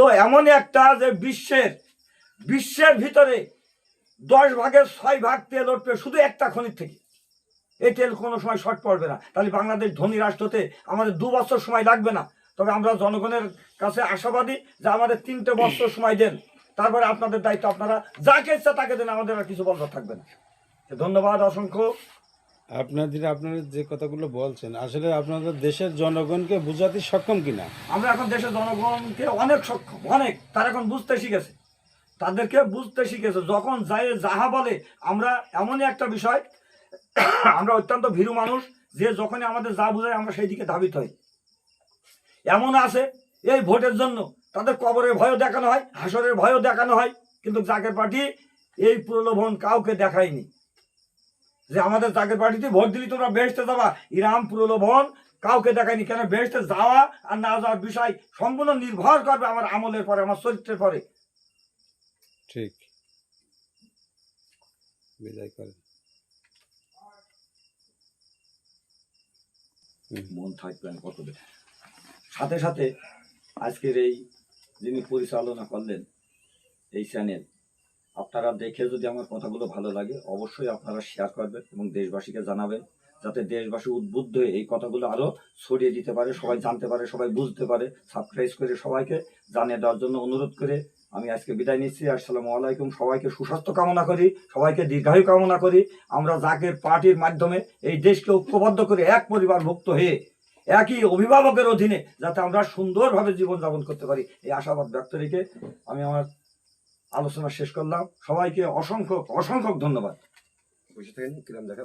হলো এমন একটা যে বিশ্বের বিশ্বের ভিতরে দশ ভাগের ছয় ভাগ তেল উঠবে শুধু একটা খনির থেকে। এই তেল কোনো সময় শর্ট পড়বে না। তাহলে বাংলাদেশ ধনী রাষ্ট্রতে আমাদের দু বছর সময় লাগবে না। তবে আমরা জনগণের কাছে আশাবাদী যে আমাদের তিনটে বছর সময় দেন। তারপরে আপনাদের দায়িত্ব আপনারা যাকে ইচ্ছা তাকে দেন, আমাদের আর কিছু বলবার থাকবে না। ধন্যবাদ অসংখ্য। আপনাদের, আপনারা যে কথাগুলো বলছেন, আসলে আপনাদের দেশের জনগণকে বোঝাতে সক্ষম কিনা? আমরা এখন দেশের জনগণকে অনেক সক্ষম, অনেক। তারা এখন বুঝতে শিখেছে। তাদেরকে বুঝতে শিখেছে। যখন যায় যাহা বলে, আমরা এমনই একটা বিষয়, আমরা অত্যন্ত ভীরু মানুষ, যে যখনই আমাদের যা বোঝায়, আমরা সেই দিকে ধাবিত হই। এমন আছে, এই ভোটের জন্য তাদের কবরের ভয়ও দেখানো হয়, হাসরের ভয়ও দেখানো হয়, কিন্তু জাকের পার্টি এই প্রলোভন কাউকে দেখায়নি। যে আমাদের জাকের পার্টিতে ভোট দিলি তোমরা বেহেস্তে যাবা। ইরাম প্রলোভন কাউকে দেখায়নি কেন? বেহেস্তে যাওয়া আর না যাওয়ার বিষয় সম্পূর্ণ নির্ভর করবে আমার আমলের পরে আমার চরিত্রের পরে। ঠিক। বিদায় করেন। মন থাকবেন কত। সাথে সাথে আজকের এই যিনি পরিচালনা করলেন এই চ্যানেল আপনারা দেখে যদি আমার কথাগুলো ভালো লাগে, অবশ্যই আপনারা শেয়ার করবেন এবং দেশবাসীকে জানাবেন, যাতে দেশবাসী উদ্বুদ্ধ হয়ে এই কথাগুলো আরও ছড়িয়ে দিতে পারে, সবাই জানতে পারে, সবাই বুঝতে পারে সাবস্ক্রাইব করে সবাইকে জানিয়ে দেওয়ার জন্য অনুরোধ করে আমি আজকে বিদায় নিচ্ছি। আসসালামু আলাইকুম। সবাইকে সুস্বাস্থ্য কামনা করি, সবাইকে দীর্ঘায়ু কামনা করি। আমরা জাকের পার্টির মাধ্যমে এই দেশকে ঐক্যবদ্ধ করে এক পরিবারভুক্ত হয়ে একই অভিভাবকের অধীনে যাতে আমরা সুন্দরভাবে জীবনযাপন করতে পারি, এই আশাবাদ ব্যক্ত রেখে আমি আমার আলোচনা শেষ করলাম। সবাইকে অসংখ্য অসংখ্য ধন্যবাদ। বসে থাকেন কিরম দেখা